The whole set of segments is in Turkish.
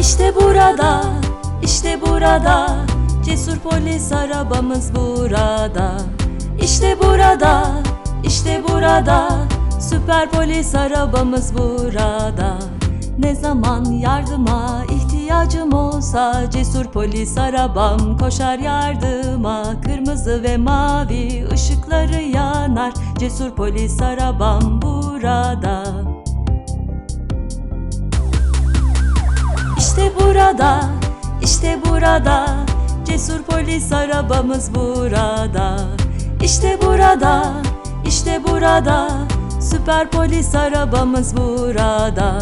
İşte burada, işte burada. Cesur polis arabamız burada. İşte burada, işte burada. Süper polis arabamız burada. Ne zaman yardıma ihtiyacım olsa Cesur polis arabam koşar yardıma. Kırmızı ve mavi ışıkları yanar. Cesur polis arabam burada İşte burada, işte burada. Cesur polis arabamız burada. İşte burada, işte burada. Süper polis arabamız burada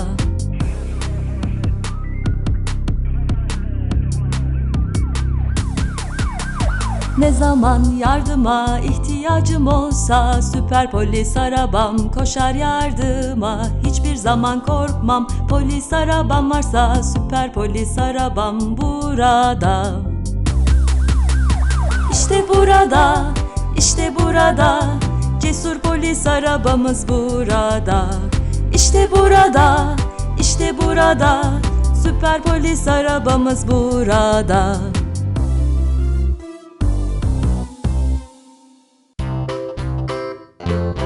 Ne zaman yardıma ihtiyacım olsa Süper polis arabam koşar yardıma. Hiçbir zaman korkmam polis arabam varsa Süper polis arabam burada. İşte burada, işte burada. Cesur polis arabamız burada. İşte burada, işte burada. Süper polis arabamız burada you.